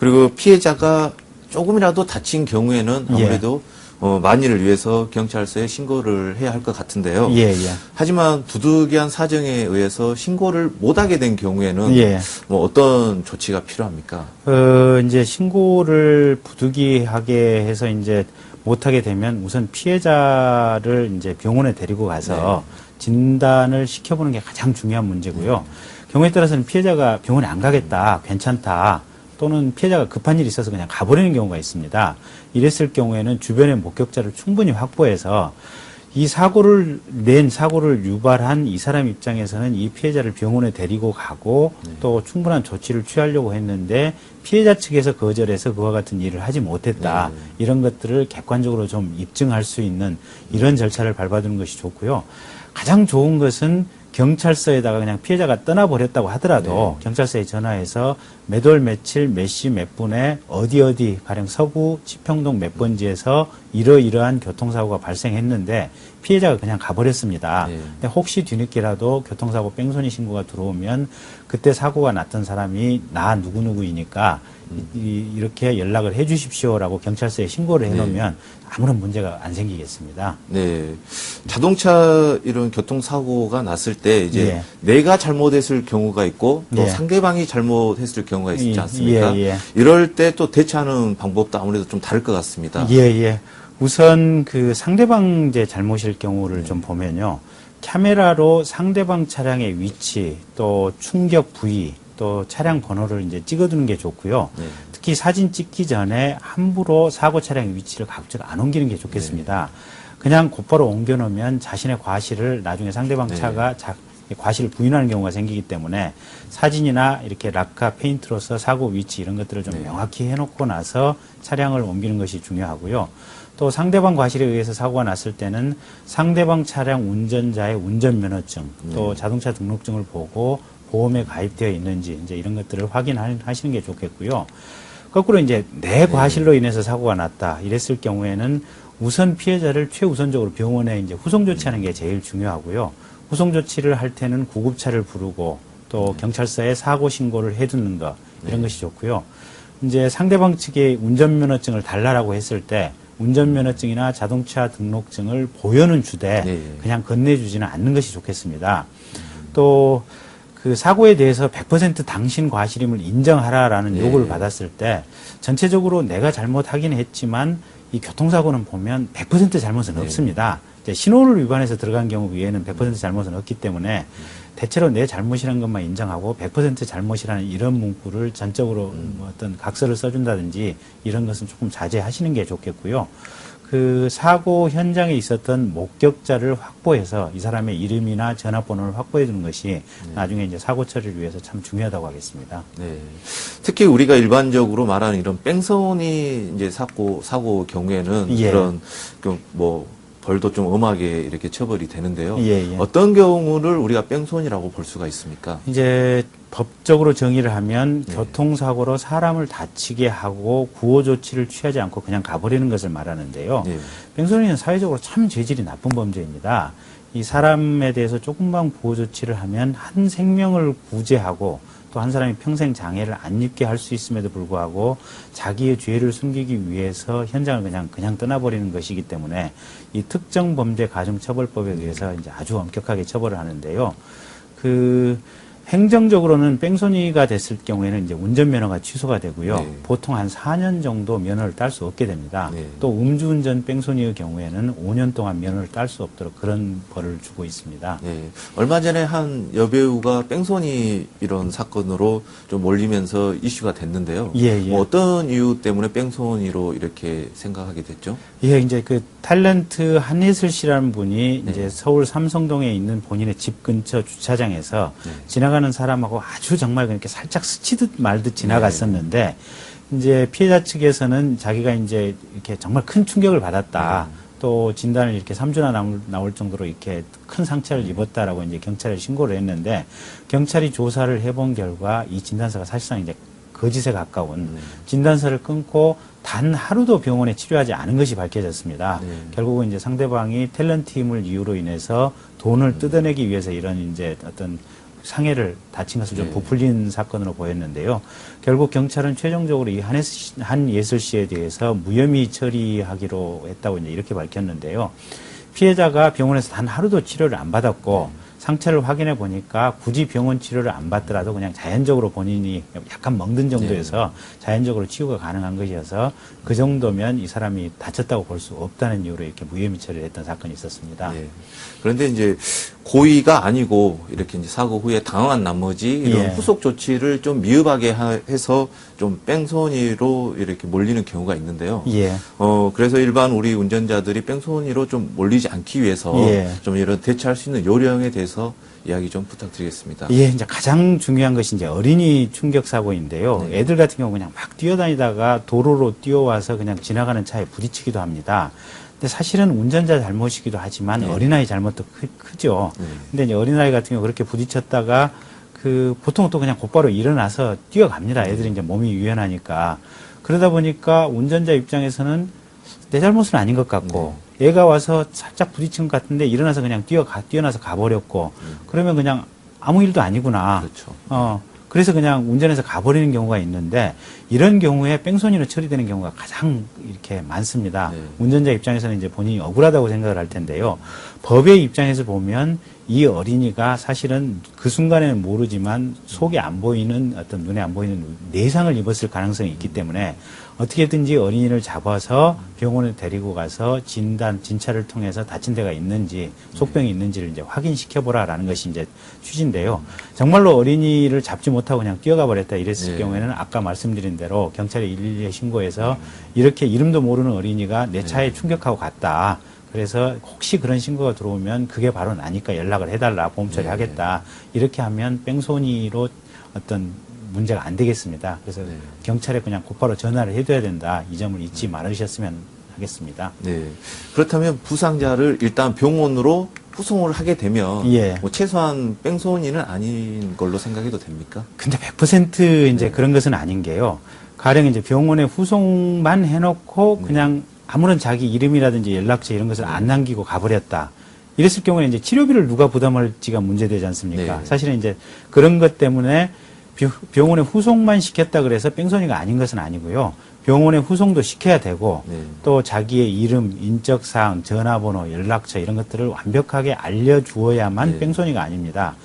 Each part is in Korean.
그리고 피해자가 조금이라도 다친 경우에는 예. 아무래도 어, 만일을 위해서 경찰서에 신고를 해야 할 것 같은데요. 예, 예. 하지만 두둑이한 사정에 의해서 신고를 못하게 된 경우에는 예. 뭐 어떤 조치가 필요합니까? 어, 이제 신고를 부득이하게 해서 이제 못하게 되면 우선 피해자를 이제 병원에 데리고 가서 진단을 시켜보는 게 가장 중요한 문제고요. 경우에 따라서는 피해자가 병원에 안 가겠다, 괜찮다, 또는 피해자가 급한 일이 있어서 그냥 가버리는 경우가 있습니다. 이랬을 경우에는 주변의 목격자를 충분히 확보해서 이 사고를 낸 사고를 유발한 이 사람 입장에서는 이 피해자를 병원에 데리고 가고 또 충분한 조치를 취하려고 했는데 피해자 측에서 거절해서 그와 같은 일을 하지 못했다 이런 것들을 객관적으로 좀 입증할 수 있는 이런 절차를 밟아두는 것이 좋고요. 가장 좋은 것은 경찰서에다가 그냥 피해자가 떠나버렸다고 하더라도 경찰서에 전화해서 몇 월 며칠 몇 시 몇 분에 어디 어디 가령 서구 치평동 몇 번지에서 이러이러한 교통사고가 발생했는데 피해자가 그냥 가버렸습니다. 네. 근데 혹시 뒤늦게라도 교통사고 뺑소니 신고가 들어오면 그때 사고가 났던 사람이 나 누구누구이니까 이, 이렇게 연락을 해 주십시오라고 경찰서에 신고를 해 놓으면 아무런 문제가 안 생기겠습니다. 네. 자동차 이런 교통사고가 났을 때 이제 예. 내가 잘못했을 경우가 있고 또 예. 상대방이 잘못했을 경우가 있지 예, 않습니까? 예, 예. 이럴 때 또 대처하는 방법도 아무래도 좀 다를 것 같습니다. 예, 예. 우선 그 상대방 이제 잘못일 경우를 좀 보면요. 카메라로 상대방 차량의 위치, 또 충격 부위, 또 차량 번호를 이제 찍어두는 게 좋고요. 네. 특히 사진 찍기 전에 함부로 사고 차량의 위치를 가급적 안 옮기는 게 좋겠습니다. 그냥 곧바로 옮겨놓으면 자신의 과실을 나중에 상대방 네. 차가 자- 과실을 부인하는 경우가 생기기 때문에 사진이나 이렇게 락카 페인트로서 사고 위치 이런 것들을 좀 네. 명확히 해놓고 나서 차량을 옮기는 것이 중요하고요. 또 상대방 과실에 의해서 사고가 났을 때는 상대방 차량 운전자의 운전면허증 또 자동차 등록증을 보고 보험에 가입되어 있는지 이제 이런 것들을 확인하시는 게 좋겠고요. 거꾸로 이제 내 과실로 인해서 사고가 났다 이랬을 경우에는 우선 피해자를 최우선적으로 병원에 이제 후송 조치하는 게 제일 중요하고요. 후송 조치를 할 때는 구급차를 부르고 또 경찰서에 사고 신고를 해두는 것 이런 것이 좋고요. 이제 상대방 측에 운전면허증을 달라라고 했을 때 운전면허증이나 자동차 등록증을 보여는 주되 네. 그냥 건네주지는 않는 것이 좋겠습니다. 또 그 사고에 대해서 100% 당신 과실임을 인정하라라는 예. 요구를 받았을 때 전체적으로 내가 잘못하긴 했지만 이 교통사고는 보면 100% 잘못은 네. 없습니다. 이제 신호를 위반해서 들어간 경우 외에는 100% 잘못은 없기 때문에 대체로 내 잘못이라는 것만 인정하고 100% 잘못이라는 이런 문구를 전적으로 뭐 어떤 각서를 써준다든지 이런 것은 조금 자제하시는 게 좋겠고요. 그 사고 현장에 있었던 목격자를 확보해서 이 사람의 이름이나 전화번호를 확보해 주는 것이 나중에 이제 사고 처리를 위해서 참 중요하다고 하겠습니다. 네. 특히 우리가 일반적으로 말하는 이런 뺑소니 이제 사고 사고 경우에는 예. 그런 그뭐 벌도 좀 엄하게 이렇게 처벌이 되는데요. 예, 예. 어떤 경우를 우리가 뺑소니라고 볼 수가 있습니까? 이제 법적으로 정의를 하면 네. 교통사고로 사람을 다치게 하고 구호 조치를 취하지 않고 그냥 가버리는 것을 말하는데요. 예. 뺑소니는 사회적으로 참 죄질이 나쁜 범죄입니다. 이 사람에 대해서 조금만 보호 조치를 하면 한 생명을 구제하고 또 한 사람이 평생 장애를 안 입게 할 수 있음에도 불구하고 자기의 죄를 숨기기 위해서 현장을 그냥 그냥 떠나버리는 것이기 때문에 이 특정 범죄 가중처벌법에 의해서 이제 아주 엄격하게 처벌을 하는데요. 그 행정적으로는 뺑소니가 됐을 경우에는 이제 운전면허가 취소가 되고요. 네. 보통 한 4년 정도 면허를 딸 수 없게 됩니다. 네. 또 음주운전 뺑소니의 경우에는 5년 동안 면허를 딸 수 없도록 그런 벌을 주고 있습니다. 예. 얼마 전에 한 여배우가 뺑소니 이런 사건으로 좀 몰리면서 이슈가 됐는데요. 예, 예. 뭐 어떤 이유 때문에 뺑소니로 이렇게 생각하게 됐죠? 예, 이제 그 탤런트 한예슬 씨라는 분이 네. 이제 서울 삼성동에 있는 본인의 집 근처 주차장에서 네. 지나가는 사람하고 아주 정말 그렇게 살짝 스치듯 말듯 지나갔었는데 이제 피해자 측에서는 자기가 이제 이렇게 정말 큰 충격을 받았다. 또 진단을 이렇게 3주나 나올, 나올 정도로 이렇게 큰 상처를 입었다라고 이제 경찰에 신고를 했는데 경찰이 조사를 해본 결과 이 진단서가 사실상 이제 거짓에 가까운 진단서를 끊고 단 하루도 병원에 치료하지 않은 것이 밝혀졌습니다. 네. 결국은 이제 상대방이 탤런트임을 이유로 인해서 돈을 뜯어내기 위해서 이런 이제 어떤 상해를 다친 것을 좀 네. 부풀린 사건으로 보였는데요. 결국 경찰은 최종적으로 이 한예슬 씨에 대해서 무혐의 처리하기로 했다고 이제 이렇게 밝혔는데요. 피해자가 병원에서 단 하루도 치료를 안 받았고 상처를 확인해 보니까 굳이 병원 치료를 안 받더라도 그냥 자연적으로 본인이 약간 멍든 정도여서 자연적으로 치유가 가능한 것이어서 그 정도면 이 사람이 다쳤다고 볼 수 없다는 이유로 이렇게 무혐의 처리를 했던 사건이 있었습니다. 예. 그런데 이제 고의가 아니고 이렇게 이제 사고 후에 당황한 나머지 이런 예. 후속 조치를 좀 미흡하게 하- 해서 좀 뺑소니로 이렇게 몰리는 경우가 있는데요. 예. 어, 그래서 일반 우리 운전자들이 뺑소니로 좀 몰리지 않기 위해서 예. 좀 이런 대처할 수 있는 요령에 대해서 이야기 좀 부탁드리겠습니다. 예, 이제 가장 중요한 것이 이제 어린이 충격 사고인데요. 네. 애들 같은 경우 그냥 막 뛰어다니다가 도로로 뛰어와서 그냥 지나가는 차에 부딪히기도 합니다. 근데 사실은 운전자 잘못이기도 하지만 네. 어린아이 잘못도 크, 크죠. 네. 근데 이제 어린아이 같은 경우 그렇게 부딪혔다가 그 보통 또 그냥 곧바로 일어나서 뛰어갑니다. 애들이 이제 몸이 유연하니까. 그러다 보니까 운전자 입장에서는 내 잘못은 아닌 것 같고 얘가 와서 살짝 부딪힌 것 같은데 일어나서 그냥 뛰어가 뛰어나서 가버렸고 그러면 그냥 아무 일도 아니구나. 그렇죠. 어 그래서 그냥 운전해서 가버리는 경우가 있는데 이런 경우에 뺑소니로 처리되는 경우가 가장 이렇게 많습니다. 네. 운전자 입장에서는 이제 본인이 억울하다고 생각을 할 텐데요. 법의 입장에서 보면 이 어린이가 사실은 그 순간에는 모르지만 속에 안 보이는 어떤 눈에 안 보이는 내상을 입었을 가능성이 있기 때문에 어떻게든지 어린이를 잡아서 병원에 데리고 가서 진단, 진찰을 통해서 다친 데가 있는지, 속병이 있는지를 이제 확인시켜 보라라는 것이 이제 취지인데요. 정말로 어린이를 잡지 못하고 그냥 뛰어가 버렸다 이랬을 네. 경우에는 아까 말씀드린 대로 경찰에 112에 신고해서 이렇게 이름도 모르는 어린이가 내 차에 충격하고 갔다. 그래서 혹시 그런 신고가 들어오면 그게 바로 나니까 연락을 해달라 보험 처리하겠다 이렇게 하면 뺑소니로 어떤 문제가 안 되겠습니다. 그래서 네. 경찰에 그냥 곧바로 전화를 해줘야 된다 이 점을 잊지 말으셨으면 하겠습니다. 네. 그렇다면 부상자를 일단 병원으로 후송을 하게 되면 예. 뭐 최소한 뺑소니는 아닌 걸로 생각해도 됩니까? 근데 100% 이제 네. 그런 것은 아닌 게요. 가령 이제 병원에 후송만 해놓고 네. 그냥 아무런 자기 이름이라든지 연락처 이런 것을 안 남기고 가버렸다. 이랬을 경우에 이제 치료비를 누가 부담할지가 문제되지 않습니까? 네. 사실은 이제 그런 것 때문에 병- 병원에 후송만 시켰다 그래서 뺑소니가 아닌 것은 아니고요. 병원에 후송도 시켜야 되고 네. 또 자기의 이름, 인적 사항, 전화번호, 연락처 이런 것들을 완벽하게 알려주어야만 네. 뺑소니가 아닙니다.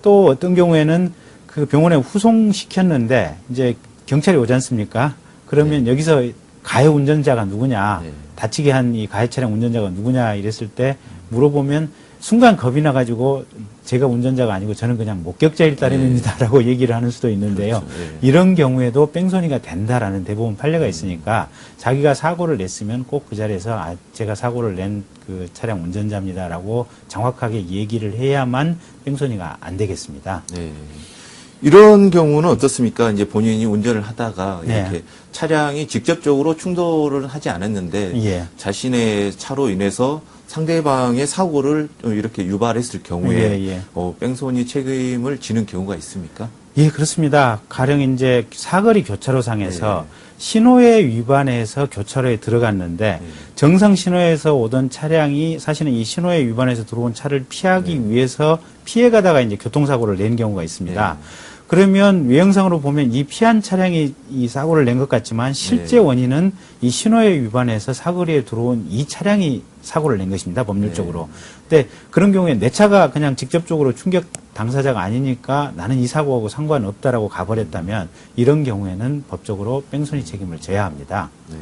또 어떤 경우에는 그 병원에 후송시켰는데 이제 경찰이 오지 않습니까? 그러면 여기서 가해 운전자가 누구냐, 네. 다치게 한 이 가해 차량 운전자가 누구냐 이랬을 때 물어보면 순간 겁이 나가지고 제가 운전자가 아니고 저는 그냥 목격자일 따름입니다라고 얘기를 하는 수도 있는데요. 네. 그렇죠. 예. 이런 경우에도 뺑소니가 된다라는 대부분 판례가 있으니까 자기가 사고를 냈으면 꼭 그 자리에서 아, 제가 사고를 낸 그 차량 운전자입니다라고 정확하게 얘기를 해야만 뺑소니가 안 되겠습니다. 네. 이런 경우는 어떻습니까? 이제 본인이 운전을 하다가 네. 이렇게 차량이 직접적으로 충돌을 하지 않았는데 예. 자신의 차로 인해서 상대방의 사고를 좀 이렇게 유발했을 경우에 예, 예. 어, 뺑소니 책임을 지는 경우가 있습니까? 예, 그렇습니다. 가령 이제 사거리 교차로상에서 네. 신호에 위반해서 교차로에 들어갔는데 네. 정상 신호에서 오던 차량이 사실은 이 신호에 위반해서 들어온 차를 피하기 네. 위해서 피해가다가 이제 교통사고를 낸 경우가 있습니다. 네. 그러면 외형상으로 보면 이 피한 차량이 이 사고를 낸 것 같지만 실제 네. 원인은 이 신호에 위반해서 사거리에 들어온 이 차량이 사고를 낸 것입니다. 법률적으로. 근데 그런 경우에 내 차가 그냥 직접적으로 충격 당사자가 아니니까 나는 이 사고하고 상관없다라고 가버렸다면 이런 경우에는 법적으로 뺑소니 책임을 져야 합니다. 네.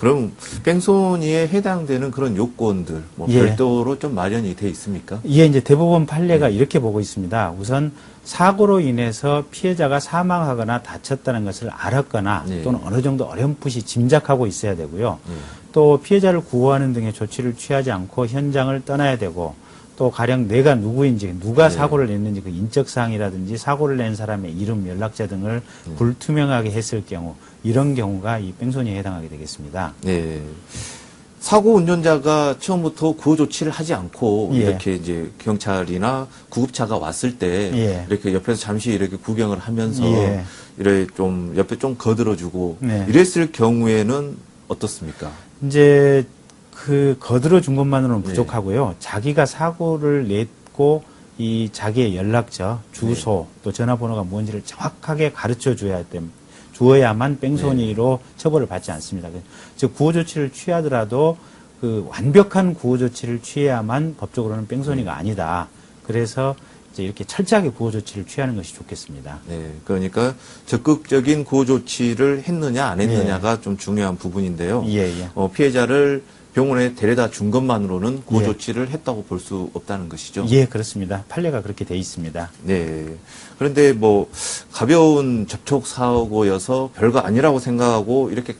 그럼 뺑소니에 해당되는 그런 요건들 뭐 예. 별도로 좀 마련이 돼 있습니까? 이게 이제 대법원 판례가 네. 이렇게 보고 있습니다. 우선 사고로 인해서 피해자가 사망하거나 다쳤다는 것을 알았거나 네. 또는 어느 정도 어렴풋이 짐작하고 있어야 되고요. 네. 또 피해자를 구호하는 등의 조치를 취하지 않고 현장을 떠나야 되고 또 가령 내가 누구인지 누가 네. 사고를 냈는지 그 인적 사항이라든지 사고를 낸 사람의 이름, 연락처 등을 네. 불투명하게 했을 경우 이런 경우가 이 뺑소니에 해당하게 되겠습니다. 네. 사고 운전자가 처음부터 구호 조치를 하지 않고 예. 이렇게 이제 경찰이나 구급차가 왔을 때 예. 이렇게 옆에서 잠시 이렇게 구경을 하면서 예. 이래 좀 옆에 좀 거들어주고 네. 이랬을 경우에는 어떻습니까? 이제 그 거들어 준 것만으로는 네. 부족하고요. 자기가 사고를 냈고 이 자기의 연락처, 주소, 또 전화번호가 뭔지를 정확하게 가르쳐 줘야 됨. 주어야만 뺑소니로 처벌을 받지 않습니다. 그- 즉 구호 조치를 취하더라도 그 완벽한 구호 조치를 취해야만 법적으로는 뺑소니가 아니다. 그래서 이제 이렇게 철저하게 구호 조치를 취하는 것이 좋겠습니다. 네, 그러니까 적극적인 구호 조치를 했느냐 안 했느냐가 좀 중요한 부분인데요. 예, 예. 어, 피해자를 병원에 데려다 준 것만으로는 예. 조치를 했다고 볼 수 없다는 것이죠. 예, 그렇습니다. 판례가 그렇게 돼 있습니다. 네. 그런데 뭐 가벼운 접촉 사고여서 별거 아니라고 생각하고 이렇게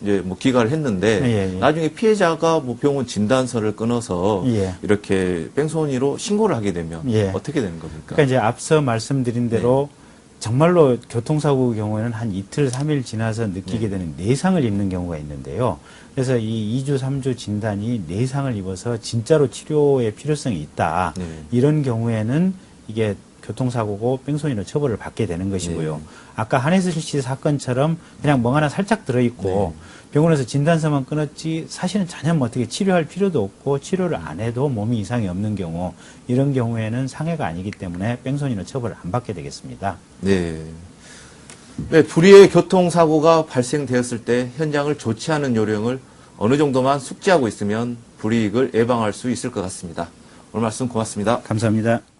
이제 뭐 기가를 했는데 예, 예. 나중에 피해자가 뭐 병원 진단서를 끊어서 예. 이렇게 뺑소니로 신고를 하게 되면 예. 어떻게 되는 겁니까? 그러니까 이제 앞서 말씀드린 대로 네. 정말로 교통사고 경우에는 한 이틀, 삼일 지나서 네. 느끼게 되는 내상을 입는 경우가 있는데요. 그래서 이 2주, 3주 진단이 내상을 입어서 진짜로 치료의 필요성이 있다. 네. 이런 경우에는 이게 교통사고고 뺑소니로 처벌을 받게 되는 것이고요. 네. 아까 한혜슬 씨 사건처럼 그냥 멍 하나 살짝 들어있고 병원에서 진단서만 끊었지 사실은 전혀 뭐 어떻게 치료할 필요도 없고 치료를 안 해도 몸이 이상이 없는 경우 이런 경우에는 상해가 아니기 때문에 뺑소니로 처벌을 안 받게 되겠습니다. 네. 네, 불의의 교통사고가 발생되었을 때 현장을 조치하는 요령을 어느 정도만 숙지하고 있으면 불이익을 예방할 수 있을 것 같습니다. 오늘 말씀 고맙습니다. 감사합니다.